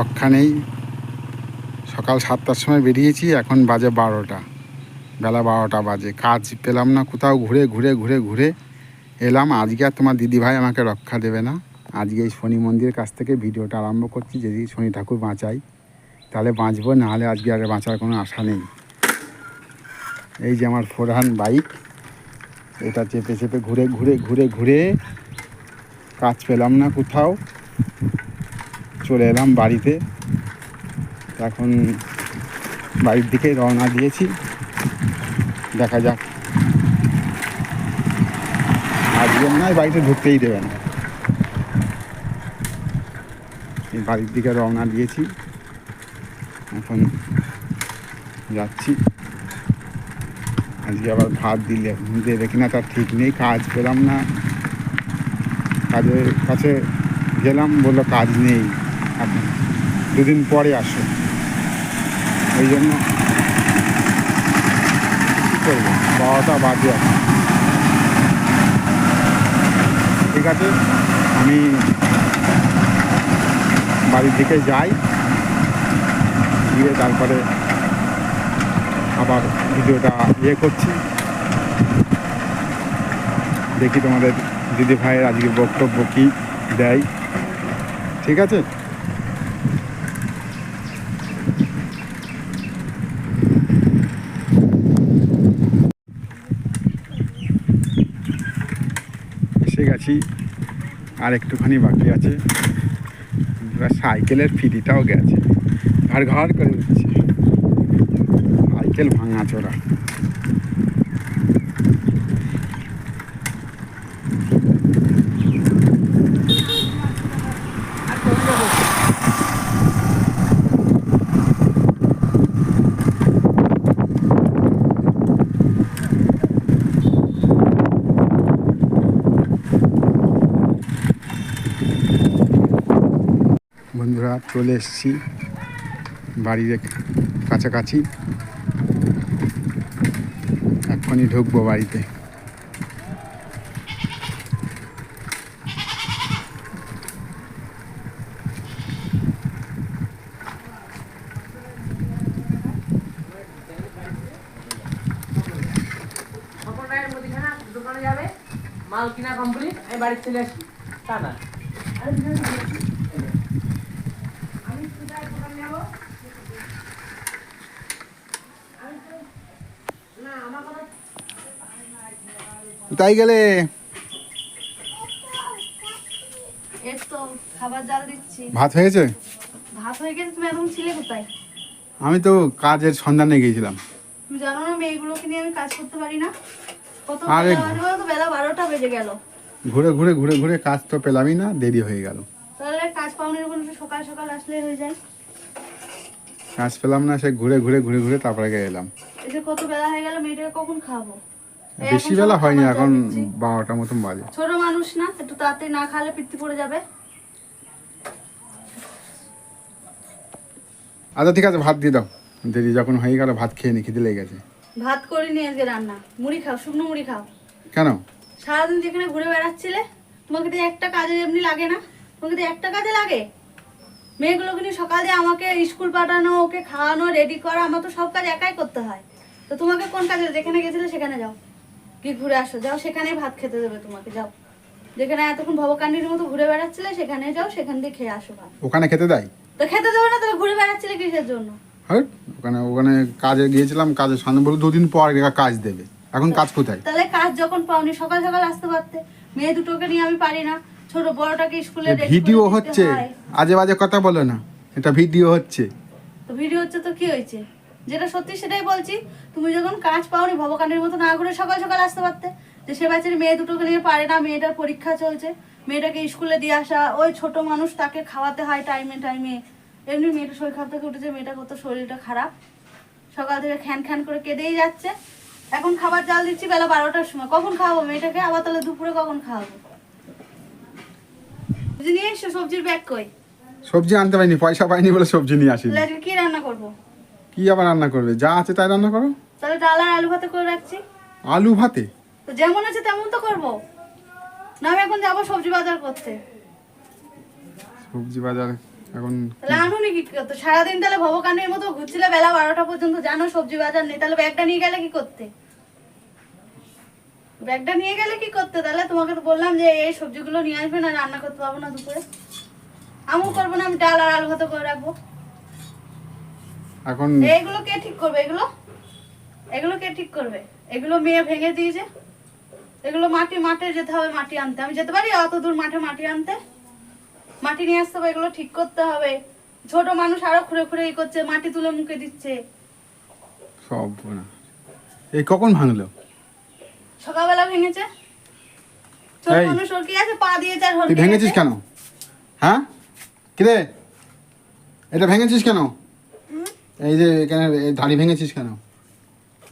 রক্ষা নেই। সকাল সাতটার সময় বেরিয়েছি, এখন বাজে বারোটা। বেলা বারোটা বাজে। কাজ পেলাম না কোথাও, ঘুরে ঘুরে ঘুরে ঘুরে এলাম। আজকে আর তোমার দিদিভাই আমাকে রক্ষা দেবে না। আজকে এই শনি মন্দিরের কাছ থেকে ভিডিওটা আরম্ভ করছি, যদি শনি ঠাকুর বাঁচাই, তাহলে বাঁচবো, নাহলে আজকে আর বাঁচার কোনো আশা নেই। এই যে আমার ফোরহান বাইক, এটা চেপে চেপে ঘুরে ঘুরে ঘুরে ঘুরে। কাজ পেলাম না কোথাও। চলে এলাম বাড়িতে। এখন বাড়ির দিকে রওনা দিয়েছি। দেখা যাক। আজকে মনে হয় বাড়িতে ঢুকতেই দেবে না। বাড়ির দিকে রওনা দিয়েছি। এখন যাচ্ছি। আজকে আবার ভাত দিলে, দেবে কিনা তার ঠিক নেই, কাজ পেলাম না। কাজের কাছে গেলাম, বলল কাজ নেই। এখন দুদিন পরে আসো ওই জন্য বারোটা বাজে এখন। ঠিক আছে, আমি বাড়ির দিকে যাই, গিয়ে তারপরে আবার ভিডিওটা ইয়ে করছি। দেখি তোমাদের দিদি ভাইয়ের আজকে বক্তব্য কী দেয়। ঠিক আছে? এসে গেছি, আর একটুখানি বাকি আছে। এবার সাইকেলের ফিরিটাও গেছে। ঘর ঘর করে দিচ্ছে। সাইকেল ভাঙা চোরা। বন্ধুরা চলে এসেছি বাড়ির কাছাকাছি। এখনই ঢুকবো বাড়িতে। মাল কিনা কমপ্লিট আমি বাড়ি চলে আসি টাটা আমি কোথায় দোকানে যাব কোথায় গেলে? ভাত হয়েছে? ভাত হয়ে গেছে তুমি এখন ছিলে কোথায়? আমি তো কাজের সন্ধানে গিয়েছিলাম। তুমি জানো না মেয়েগুলোকে নিয়ে আমি কাজ করতে পারি না? কত আরে- বেলা তো বেলা বারোটা বেজে গেল। ঘুরে ঘুরে ঘুরে ঘুরে কাজ তো পেলামই না দেরি হয়ে গেল। তাহলে কাজ পাওনের সকাল সকাল আসলে হয়ে যায়। কাজ পেলাম না সে ঘুরে ঘুরে ঘুরে ঘুরে তারপরে গিয়ে এলাম। এই যে কত বেলা হয়ে গেল মেয়েটাকে কখন খাব? বেশি বেলা হয়নি এখন জল দিচ্ছি। বারোটা মতন বাজে। ছোট মানুষ না একটু তাড়াতাড়ি না খালে পিত্তি পড়ে যাবে। আচ্ছা ঠিক আছে ভাত দিয়ে দাও। দেরি যখন হয়ে গেল ভাত খেয়ে নি খিদে লেগে গেছে। ভাত করিনি আজকে রান্না। মুড়ি খাও শুকনো মুড়ি খাও। কেন? সারাদিন যেখানে ঘুরে বেড়াচ্ছিলে তোমাকে তো একটা কাজে এমনি লাগে না। তোমাকে তো একটা কাজে লাগে। মেয়েগুলোকে কিন্তু সকালে আমাকে স্কুল পাঠানো ওকে খাওয়ানো রেডি করা আমার তো সব কাজ একাই করতে হয়। তো তোমাকে কোন কাজে যেখানে গেছিলে সেখানে যাও। কি ঘুরে আসো। যাও সেখানেই ভাত খেতে দেবে তোমাকে। যাও। যেখানে এতক্ষণ ভবকান্ডির মতো ঘুরে বেড়াচ্ছিলে সেখানে যাও সেখান দিয়ে খেয়ে আসো ভাত। ওখানে খেতে দেয়? তো খেতে দেবে না তবে ঘুরে বেড়াচ্ছিলে কিসের জন্য? হ্যাঁ ওখানে ওখানে কাজে গিয়েছিলাম কাজের সন্ধান বলে দুদিন পর কাজ দেবে। এখন কাজ কোথায়? তাহলে কাজ যখন পাওনি সকাল সকাল আসতে পারতে। মেয়ে দুটোকে নিয়ে আমি পারি না। ছোট বড়টাকে স্কুলে করে ভিডিও হচ্ছে। আজে বাজে কথা বলো না। এটা ভিডিও হচ্ছে। তো ভিডিও হচ্ছে তো কি হয়েছে? যেটা সত্যি সেটাই বলছি তুমি যখন কাজ পাওনি ভবকাণ্ডের মতো না ঘুরে সকাল সকাল আসতে পারতে। যে সে বাচ্চার মেয়ে দুটোকে নিয়ে পারে না মেয়েটার পরীক্ষা চলছে। মেয়েটাকে স্কুলে দিয়ে আসা ওই ছোট মানুষ তাকে খাওয়াতে হয় টাইমে টাইমে এমনি মেয়েটা শরীর খারাপ থেকে উঠেছে মেয়েটা কত শরীরটা খারাপ। সকাল থেকে খ্যান খ্যান করে কেঁদেই যাচ্ছে। এখন খাবার জাল দিচ্ছি বেলা বারোটার সময়। কখন খাওয়াবো মেয়েটাকে? আবার তাহলে দুপুরে কখন খাওয়াবো? সবজি নিয়ে এসো সবজির ব্যাগ কই? সবজি আনতে পারিনি পয়সা পাইনি বলে সবজি নিয়ে আসিনি। তাহলে কি রান্না করব? কি আবার রান্না করবে? যা আছে তাই রান্না করো। তাহলে ডাল আর আলু ভাতে করে রাখছি। আলু ভাতে? তো যেমন আছে তেমন তো করব। না আমি এখন যাব সবজি বাজার করতে। সবজি বাজার এখন তাহলে আনুনি কি করতে? সারাদিন তাহলে ভবকাণ্ডের মতো ঘুরছিলে বেলা বারোটা পর্যন্ত জানো সবজি বাজার নেই তাহলে ব্যাগটা নিয়ে গেলে কি করতে? ব্যাগটা নিয়ে গেলে কি করতে? তাহলে তোমাকে তো বললাম যে এই সবজিগুলো নিয়ে আসবে না রান্না করতে পারব না দুপুরে। আমিও করব না আমি ডাল আর আলু ভাত করে রাখব। এখন এইগুলো কে ঠিক করবে এগুলো? এগুলো কে ঠিক করবে? এগুলো মেয়ে ভেঙে দিয়েছে। এগুলো মাটি মাঠে যেতে হবে মাটি আনতে। আমি যেতে পারি অত দূর মাঠে মাটি আনতে? মাটি নিয়ে আসতে হবে এগুলো ঠিক করতে হবে। ছোট মানুষ আরও খুঁড়ে খুঁড়ে ই করছে মাটি তুলে মুখে দিচ্ছে। সব না এই কখন ভাঙলো? সকালবেলা ভেঙেছে। ছোট এই। মানুষ ওর কি আছে? পা দিয়েছে আর তুই ভেঙেছিস কেন? হ্যাঁ? কিরে? এটা ভেঙেছিস কেন? এই যে এখানে এই দাড়ি ভেঙেছিস কেন?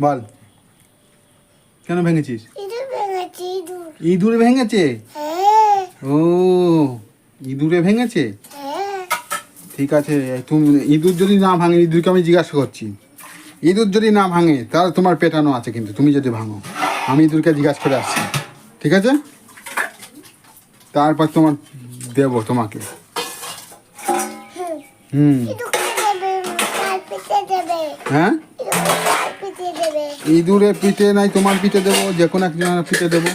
বল। কেন ভেঙেছিস? ইঁদুর ভেঙেছে ইঁদুর। ইঁদুরে ভেঙেছে? হ্যাঁ। ও ইঁদুরে ভেঙেছে? হ্যাঁ। ঠিক আছে তুমি ইঁদুর যদি না ভাঙে ইঁদুরকে আমি জিজ্ঞাসা করছি। ইঁদুর যদি না ভাঙে তাহলে তোমার পেটানো আছে কিন্তু তুমি যদি ভাঙো। আমি ইঁদুরকে জিজ্ঞাসা করে আসছি। ঠিক আছে? তারপর তোমার দেবো তোমাকে। হুম। হ্যাঁ? ইঁদুরে পিঠে নাই, তোমার পিঠে দেবো, যে কোনো একজনের পিঠে দেবো।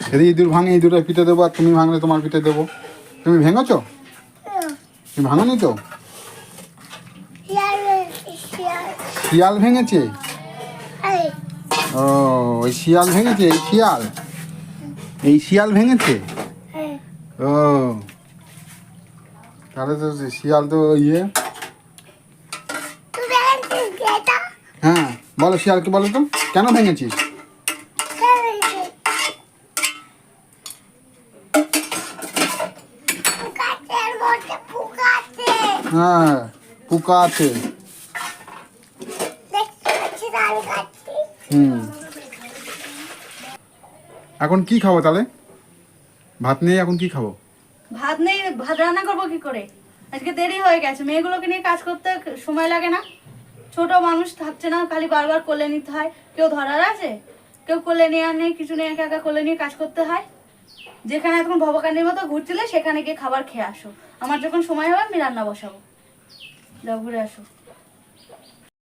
যদি ইঁদুর ভাঙে, ইঁদুরের পিঠে দেবো, আর তুমি ভাঙলে তোমার পিঠে দেবো। তুমি ভেঙেছো? তুমি ভাঙনি তো? শিয়াল ভেঙেছে? ও ওই শিয়াল ভেঙেছে এই শিয়াল? এই শিয়াল ভেঙেছে? হ্যাঁ। ও। তাহলে তো শিয়াল তো ইয়ে। হ্যাঁ বলো শিয়ালকে বলো তো কেন ভেঙেছিস হ্যাঁ পোকা আছে দেখতে পাচ্ছি না আমি কাটছি হুম। এখন কি খাব তাহলে? ভাত নেই এখন কি খাব? ভাত নেই ভাত রান্না করব কি করে? আজকে দেরি হয়ে গেছে মেয়েগুলোকে নিয়ে কাজ করতে সময় লাগে না। ছোট মানুষ থাকছে না খালি বারবার কোলে নিতে হয়। কেউ ধরার আছে? কেউ কোলে নেওয়ার নেই কিছু নেই একা একা কোলে নিয়ে কাজ করতে হয়। যেখানে এখন ভবকান্ডির মতো ঘুরছিলে সেখানে গিয়ে খাবার খেয়ে আসো। আমার যখন সময় হবে আমি রান্না বসাবো। যাও ঘুরে আসো।